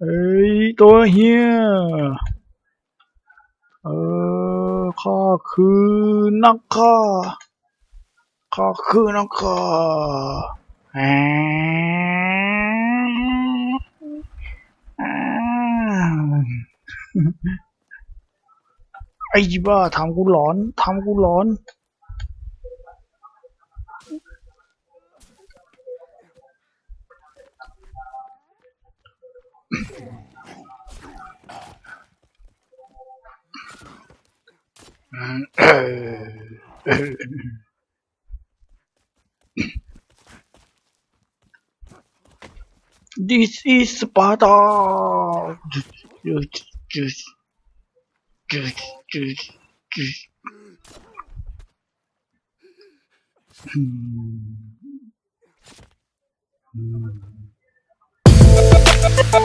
เอ้ยตัวเฮียเออข้าคือนักฆ่าข้าคือนักฆ่าแอะอ่าไอ้บ้าทำกูหลอนทำกูหลอน This is Sparta. Just, just, just, just, just. Hmm. Hmm. เอาล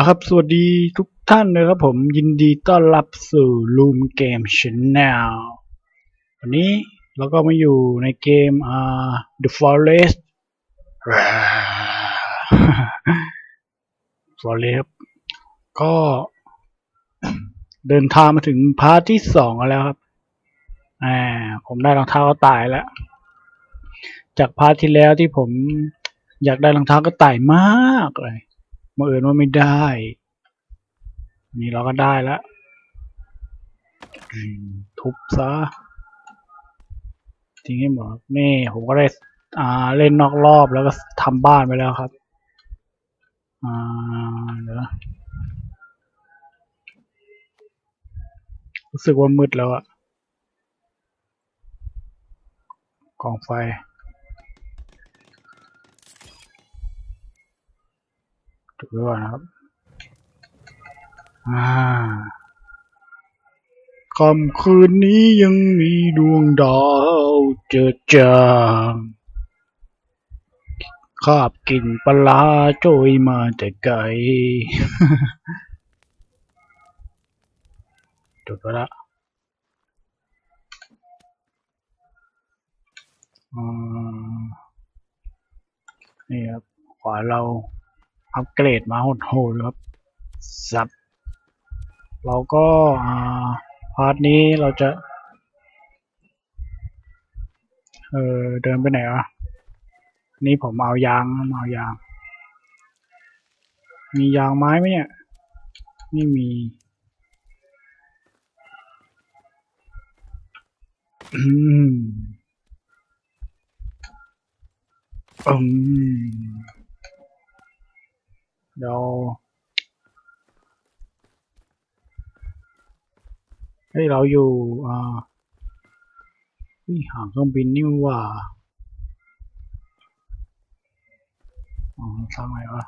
ะครับ สวัสดีทุกท่านนะครับผมยินดีต้อนรับสู่ Loom Game Channel วันนี้เราก็มาอยู่ในเกมอ่า The Forest Forest ครับก็เดินทางมาถึงพาร์ทที่สองแล้วครับอ่าผมได้รองเท้ากระต่ายแล้ว จากพาร์ทที่แล้วที่ผมอยากได้รองเท้ากระต่ายมากเลยมาเอินว่าไม่ได้ นี่เราก็ได้แล้ว ทุบซะทิ้งให้หมดนี่ผมก็ได้ อ่าเล่นนอกรอบแล้วก็ทำบ้านไปแล้วครับอ่าเดี๋ยวรู้สึกว่ามืดแล้วอะกองไฟจุดไว้ก่อนนะครับอ่าค่ำคืนนี้ยังมีดวงดาวเจิดจาง คาบกลิ่นปลาโจยมาแต่ไกลจุดไว้ละอ่านี่ครับ ขวาเราอัปเกรดมาโหดๆครับสับ เราก็อ่าพาร์ทนี้เราจะ เออเดินไปไหนวะ นี่ผมเอายางเอายาง มียางไม้ไหมเนี่ย ไม่มี อืมอืมเดี๋ยวเฮ้ยเราอยู่อ่าที่หางเครื่องบินนี่ว่า อ๋อทางไหนวะ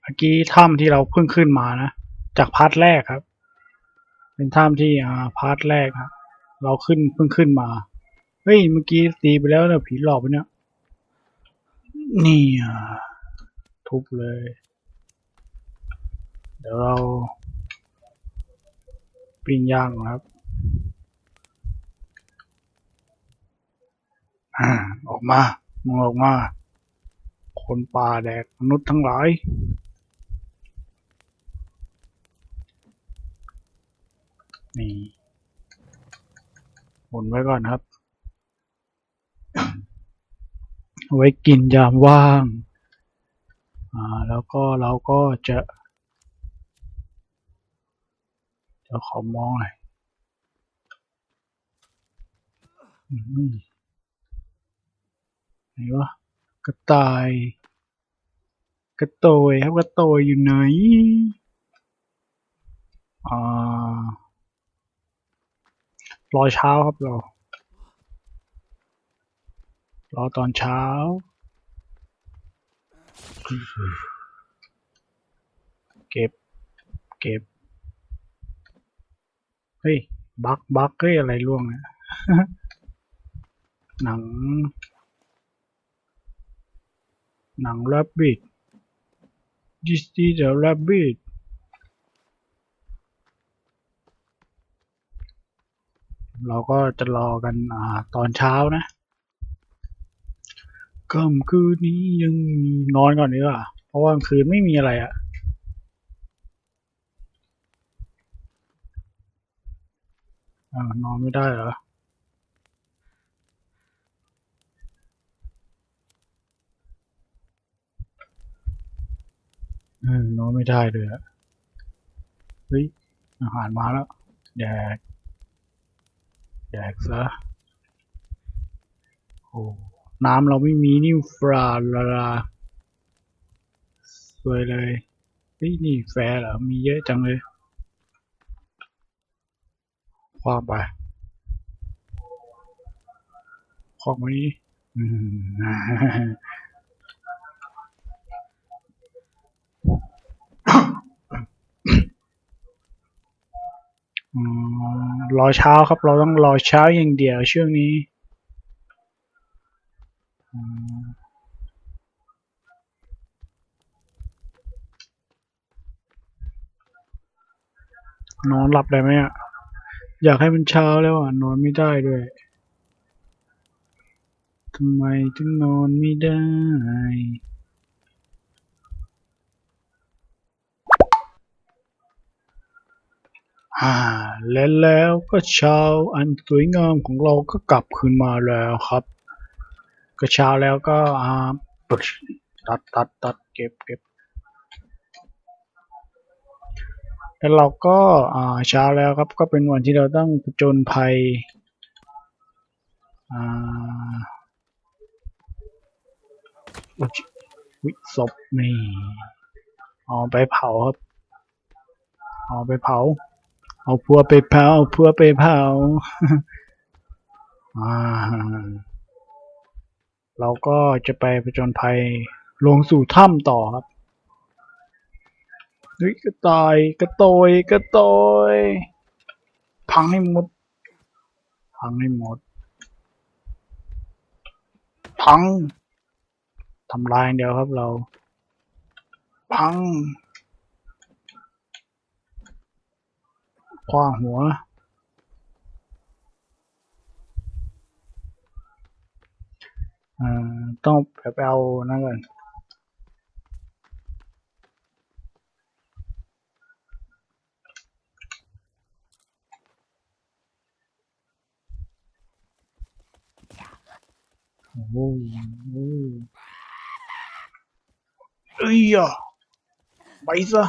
เมื่อกี้ถ้ำที่เราเพิ่งขึ้นมานะ จากพาร์ทแรกครับ เป็นถ้ำที่อ่าพาร์ทแรกครับเราขึ้นเพิ่งขึ้นมา เฮ้ย เมื่อกี้ตีไปแล้วเนี่ยผีหลอกไปเนี่ย นี่อะทุบเลย เดี๋ยวเราปิ้งย่างครับ อ่า ออกมา มึงออกมา คนป่าแดกมนุษย์ทั้งหลาย นี่หมุนไว้ก่อนครับ ไว้กินยามว่าง อ่า แล้วก็เราก็จะเดี๋ยวขอมองหน่อยไหนวะ กระต่าย กระโตยครับกระโตยอยู่ไหนอ่ารอเช้าครับรอรอตอนเช้า เก็บ เก็บ เฮ้ย บักบักเฮ้ย อะไรร่วงเนี่ยหนัง หนัง Rabbit This is the Rabbit เราก็จะรอกันอตอนเช้านะค่ำคืนนี้ยังนอนก่อนดีกว่าเพราะว่ากลางคืนไม่มีอะไรอะอ่านอนไม่ได้เหรอ เออ นอนไม่ได้เลยอะเฮ้ย อาหารมาแล้ว แดก แดกซะ โอ้ น้ำเราไม่มีนี่ฟราลาลาสวยเลย เฮ้ย นี่แฟร์เหรอ มีเยอะจังเลยคว้างไปคว้างไว้นี่อืม อืม รอเช้าครับ เราต้องรอเช้าอย่างเดียวช่วงนี้นอนหลับได้ไหมอะ อยากให้มันเช้าแล้วอะ นอนไม่ได้ด้วยทำไมถึงนอนไม่ได้ อ่าและแล้วก็เช้าอันสวยงามของเราก็กลับคืนมาแล้วครับ ก็เช้าแล้วก็อ่าปึ๊ตัดตัดตัดเก็บเก็บแล้วเราก็อ่าเช้าแล้วครับก็เป็นวันที่เราต้องผจญภัยอ่าวิศพนี่เอาไปเผาครับเอาไปเผา เอาพัวไปเผาเอาพัวไปเผาอ่าเราก็จะไปผจญภัยลงสู่ถ้ำต่อครับเฮ้ยกระต่ายกระโตยกระโตยพังให้หมด พังให้หมด พังทำลายเดียวครับเรา พัง คว้าหัว ต้องไปเอานั่นก่อนโอ้โหเอ้ยอะไปซะ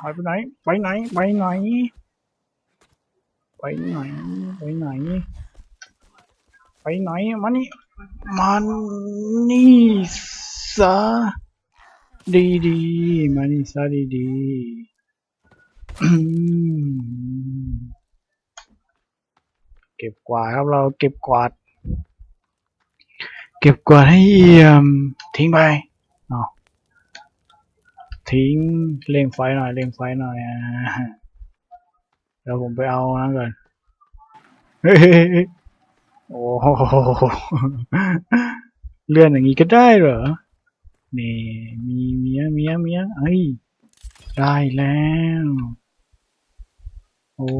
หายไปไหน ไปไหน ไปไหน ไปไหนไปไหน ไปไหนมานี่มันนี่ซะดีดีมานี่ซะดีดีเก็บกวาดครับเราเก็บกวาด เก็บกวาดให้เอี่ยมทิ้งไปทิ้งเร่งไฟหน่อยเร่งไฟหน่อยอ่า เดี๋ยวผมไปเอานั่นก่อนเฮ้ยโอ้โหเลื่อนอย่างนี้ก็ได้เหรอ นี่มีเมียเมียเมียเอ้ยได้แล้ว โอ้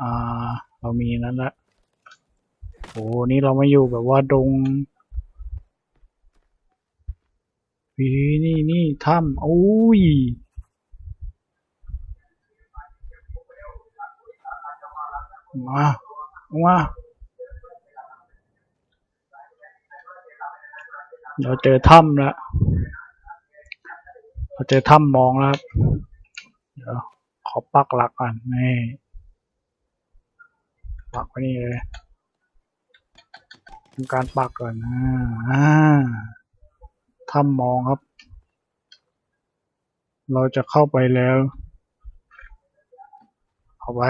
อ่าเรามีนั้นละโอ้นี่เรามาอยู่แบบว่าดงนี่นี่นี่ถ้ำโอ้ย มามาเราเจอถ้ำแล้วเราเจอถ้ำมองแล้วเดี๋ยวขอปักหลักก่อนนี่ปักไว้นี่เลยทำการปักก่อนอ่าอ่าถ้ำมองครับ เราจะเข้าไปแล้ว เข้าไป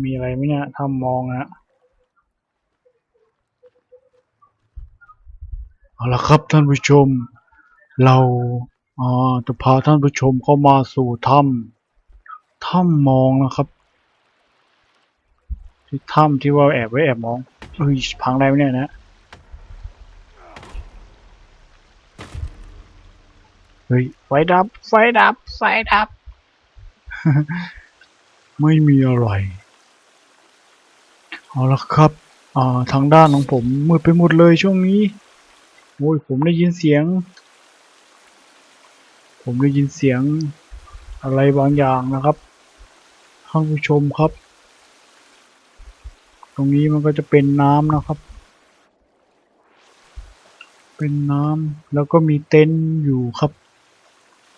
มีอะไรไหมเนี่ยถ้ามองนะเอาละครับท่านผู้ชม เราจะพาท่านผู้ชมเข้ามาสู่ถ้ำถ้ำมองนะครับ ที่ถ้ำที่ว่าแอบไว้แอบมองเฮ้ยพังได้ไหมเนี่ยนะเฮ้ยไฟดับไฟดับไฟดับ ไม่มีอะไร เอาละครับอ่าทางด้านของผมมืดไปหมดเลยช่วงนี้โอ้ยผมได้ยินเสียง ผมได้ยินเสียงอะไรบางอย่างนะครับท่านผู้ชมครับ ตรงนี้มันก็จะเป็นน้ำนะครับ เป็นน้ำแล้วก็มีเต็นท์อยู่ครับ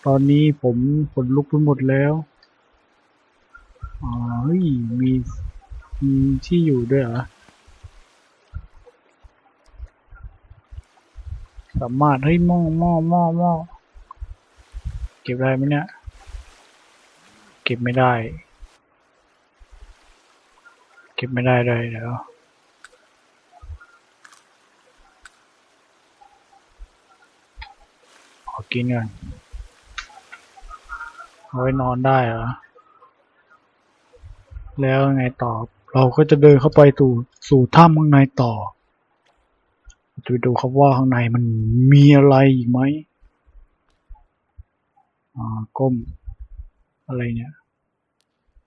ตอนนี้ผมขนลุกไปหมดแล้วอ๋อเฮ้ยมี มีที่อยู่ด้วยเหรอ สามารถ เฮ้ยหม้อหม้อหม้อหม้อเก็บได้ไหมเนี่ย เก็บไม่ได้ เก็บไม่ได้เลยเดี๋ยวขอกินก่อนเอาไว้นอนได้เหรอ แล้วไงต่อ เราก็จะเดินเข้าไปสู่สู่ถ้ำข้างในต่อ จะไปดูครับว่าข้างในมันมีอะไรอีกไหมอ่าก้มอะไรเนี่ย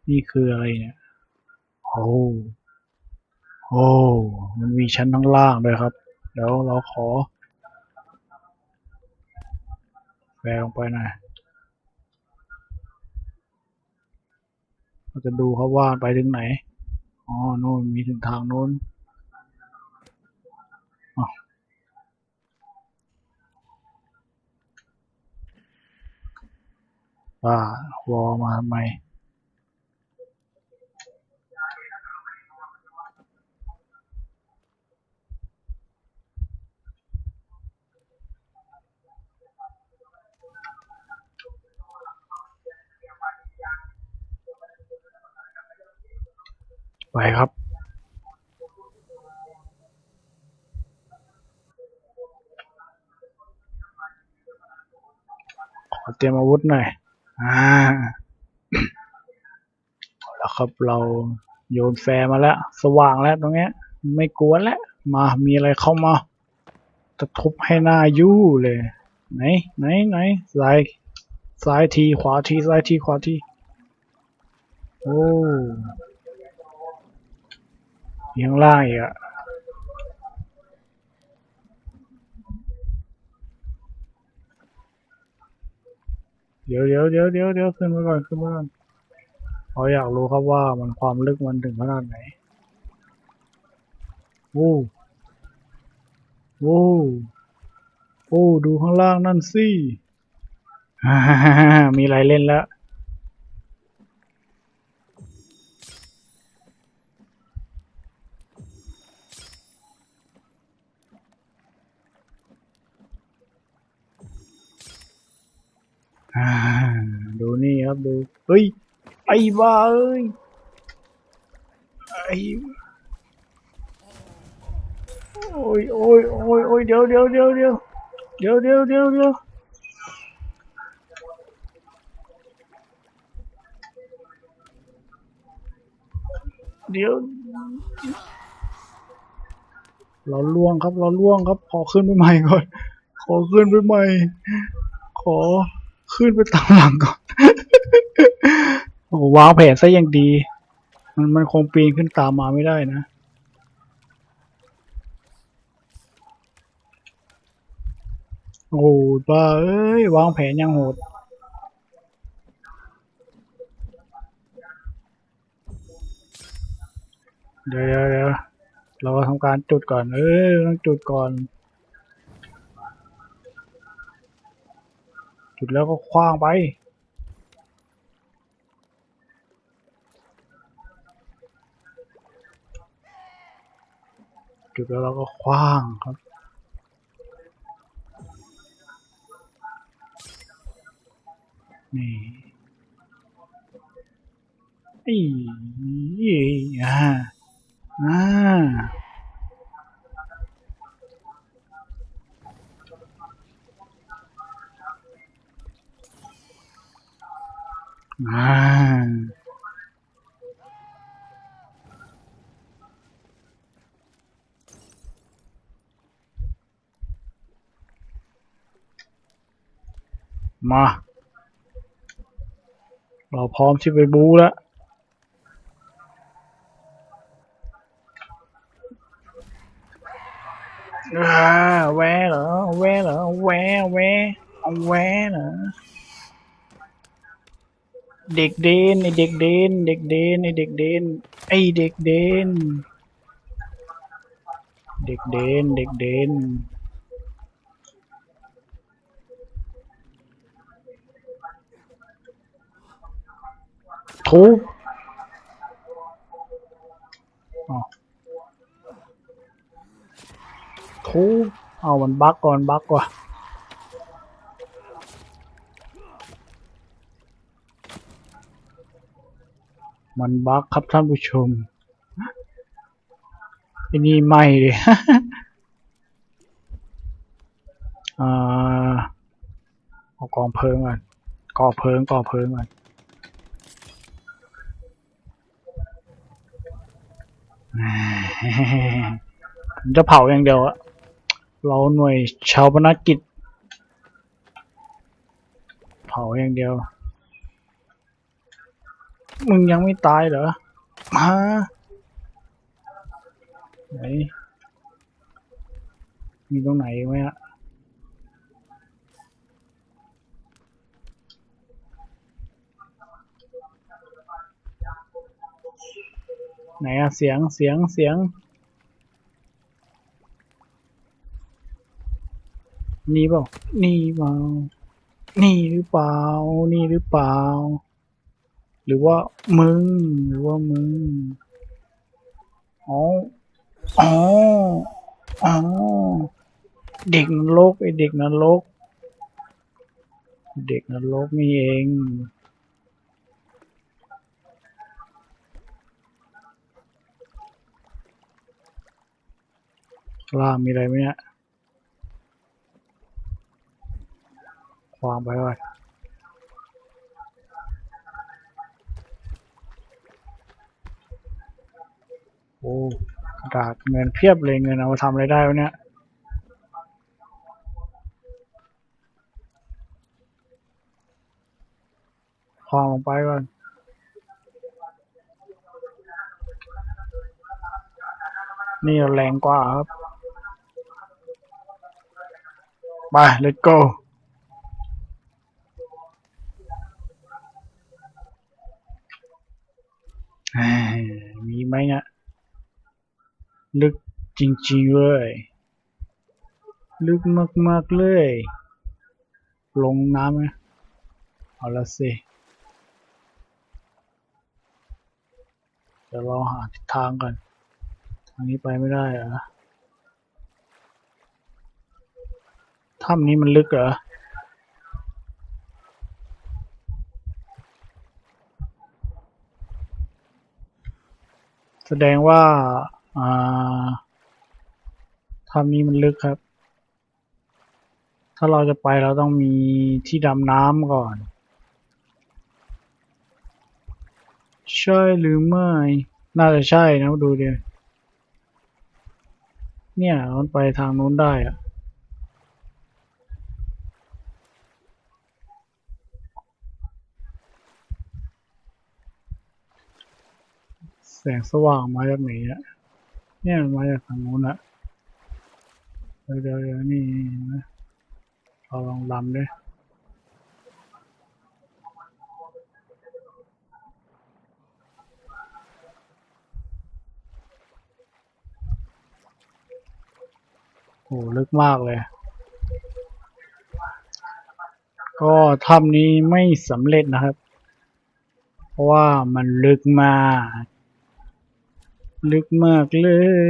นี่คืออะไรเนี่ยโอ้โอ้มันมีชั้นข้างล่างด้วยครับ เดี๋ยวเราขอแฝงลงไปหน่อยเราจะดูครับว่าไปถึงไหน อ๋อโน่นมีถึงทางโน้นอ้าวว่าวอมาทำไม ไปครับขอเตรียมอาวุธหน่อย อ่าแล้วครับเราโยนแฟร์มาแล้ว สว่างแล้วตรงเนี้ย ไม่กลัวแล้ว มามีอะไรเข้ามาจะทุบให้หน้ายู่เลย ไหน ไหน ไหน ซ้าย ซ้ายที ขวาที ซ้ายที ขวาที โอ้ มีข้างล่างอีกอะเดี๋ยวเดี๋ยวเดี๋ยวเดี๋ยวเดี๋ยวขึ้นมาก่อนขึ้นมาก่อนเขาอยากรู้ครับว่ามันความลึกมันถึงขนาดไหนโอ้โอ้โอ้ดูข้างล่างนั่นสิมีอะไรเล่นแล้ว อ่า ครับดู เฮ้ย ไอ้บ้าเอ้ย ไอ้ โอ้ยโอ้ยโอ้ยโอ้ยเดี๋ยวเดี๋ยวเดี๋ยวเดี๋ยวเดี๋ยวเดี๋ยวเดี๋ยวเดี๋ยวเดี๋ยวเราล่วงครับ เราล่วงครับ ขอขึ้นไปใหม่ก่อน ขอขึ้นไปใหม่ ขอขึ้นไปตามหลังก่อน โอ้วางแผนซะอย่างดี มันมันคงปีนขึ้นตามมาไม่ได้นะโอ้โหบ้าเอ้ยวางแผนยังโหดเดี๋ยวเดี๋ยวเดี๋ยวเราทำการจุดก่อน เออต้องจุดก่อน จุดแล้วก็คว้างไป จุดแล้วเราก็คว้างครับนี่อีอีอ่าอ่าอ่า มา เราพร้อมที่ไปบูแล้วอ่าแวเหรอแวเหรอแวแวเอาแวเหรอเด็กเดนไอเด็กเดนเด็กเดนไอเด็กเดนไอเด็กเดนเด็กเดนเด็กเดน ทุบอ๋อทุบเอามันบักก่อนบักว่ะมันบักครับท่านผู้ชมไอ้นี่ไม่เลยอ่าเอากองเพลิงก่อนก่อเพลิงก่อเพลิงก่อน ผม จะเผาอย่างเดียวอะเราหน่วยชาวบนักกิจ เผาอย่างเดียว มึงยังไม่ตายเหรอมาไหนมีตรงไหนไหมฮะ ไหนอะเสียงเสียงเสียง นี่เปล่านี่เปล่านี่หรือเปล่า นี่หรือเปล่า หรือว่ามึง หรือว่ามึงอ๋ออ๋ออ๋อเด็กนรกไอเด็กนรก เด็กนรกนี่เอง ล่างมีอะไรไหมเนี่ยความไปก่อนโอ้กระดาษเงินเพียบเลยเงินเอามาทำอะไรได้วะเนี่ยความลงไปก่อนนี่แรงกว่าครับ ไป let's go มีไหมเนี่ยลึกจริงๆเลย ลึกมากๆเลย ลงน้ำไหมเอาละสิเดี๋ยวเราหาทิศทางก่อนทางนี้ไปไม่ได้เหรอ ถ้ำนี้มันลึกเหรอแสดงว่าอ่าถ้ำนี้มันลึกครับ ถ้าเราจะไปเราต้องมีที่ดำน้ำก่อน ใช่หรือไม่ น่าจะใช่นะดูดิเนี่ยมันไปทางนู้นได้อะ งสว่างมาจากไหนอะเนี่ยมาจากทางนู้นอะเดี๋ยวเดี๋ยวนี่นะเราลองดำด้วยโหลึกมากเลย ก็ถ้ำนี้ไม่สำเร็จนะครับ เพราะว่ามันลึกมาก ลึกมากเล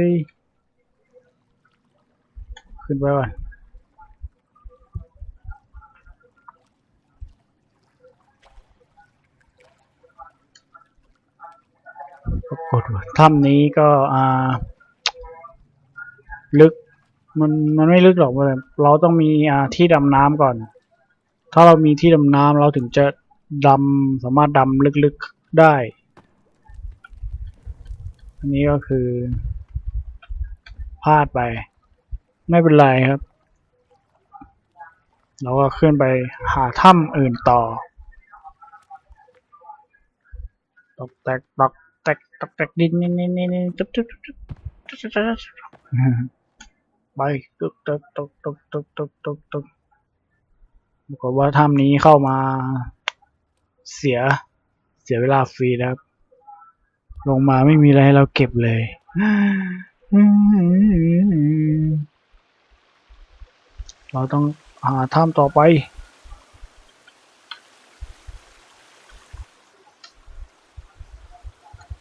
ย ขึ้นไปก่อนปรากฏว่าถ้ำนี้ก็อ่า ลึก มันมันไม่ลึกหรอกเว้ยเราต้องมีอ่าที่ดำน้ำก่อน ถ้าเรามีที่ดำน้ำเราถึงจะดำสามารถดำลึกๆได้ อันนี้ก็คือพลาดไป ไม่เป็นไรครับ เราก็ขึ้นไปหาถ้ำอื่นต่อตกแตกตกแตกตกแตกดินนี่นี่นี่นี่จุ๊บจุ๊บจุ๊บจุ๊บจุ๊บจุ๊บจุ๊บจุ๊บไปตกตกตกตกตกตกตกตกปรากว่าถ้ำนี้เข้ามาเสียเสียเวลาฟรีแล้ว ลงมาไม่มีอะไรให้เราเก็บเลยเราต้องหาถ้ำต่อไป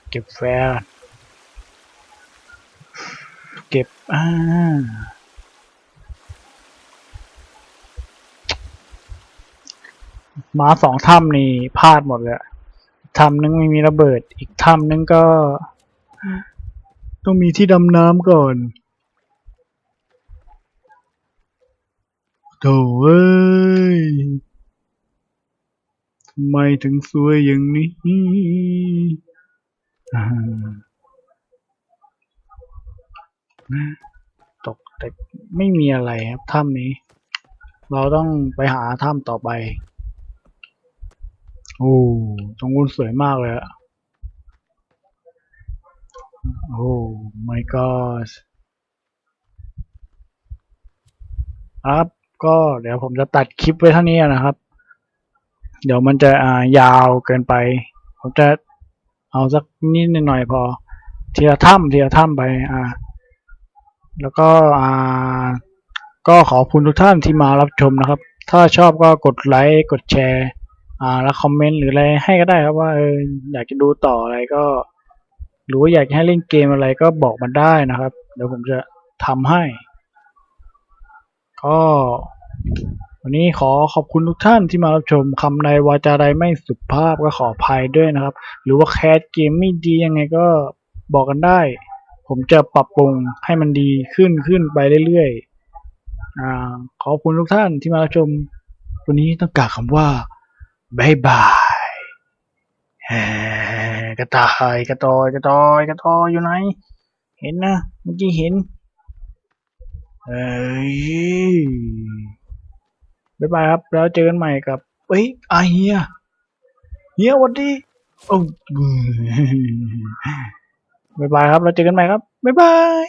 เก็บแฟร์เก็บอ่ามาสองถ้ำนี่พลาดหมดเลย ถ้ำนึงไม่มีระเบิด อีกถ้ำนึงก็ ต้องมีที่ดำน้ำก่อนโถเอ้ยทำไมถึงสวยอย่างนี้ตกแต่ไม่มีอะไรครับถ้ำนี้ เราต้องไปหาถ้ำต่อไป โอ้ตรงนู้นสวยมากเลยอะโอ้ my god ครับก็เดี๋ยวผมจะตัดคลิปไว้เท่านี้นะครับ เดี๋ยวมันจะอ่ายาวเกินไป ผมจะเอาสักนิดหน่อยพอทีละถ้ำทีละถ้ำไปอ่า แล้วก็อ่า ก็ขอบคุณทุกท่านที่มารับชมนะครับ ถ้าชอบก็กดไลค์กดแชร์ อ่าแล้วคอมเมนต์หรืออะไรให้ก็ได้ครับว่าเอออยากจะดูต่ออะไรก็ หรือว่าอยากให้เล่นเกมอะไรก็บอกมันได้นะครับ เดี๋ยวผมจะทำให้ ก็วันนี้ขอขอบคุณทุกท่านที่มารับชมคำใดวาจาใดไม่สุภาพก็ขออภัยด้วยนะครับ หรือว่าแคสเกมไม่ดียังไงก็บอกกันได้ ผมจะปรับปรุงให้มันดีขึ้นขึ้นไปเรื่อยๆอ่าขอบคุณทุกท่านที่มารับชม วันนี้ต้องกล่าวคำว่า บายบายกระต่ายกระตอยกระตอยกระตอยอยู่ไหน เห็นนะเมื่อกี้เห็น เอ้ยบายบายครับ แล้วเจอกันใหม่กับเฮ้ยอาเฮียเฮียวันดีโอ้บายบายครับแล้วเจอกันใหม่ครับ บ๊ายบาย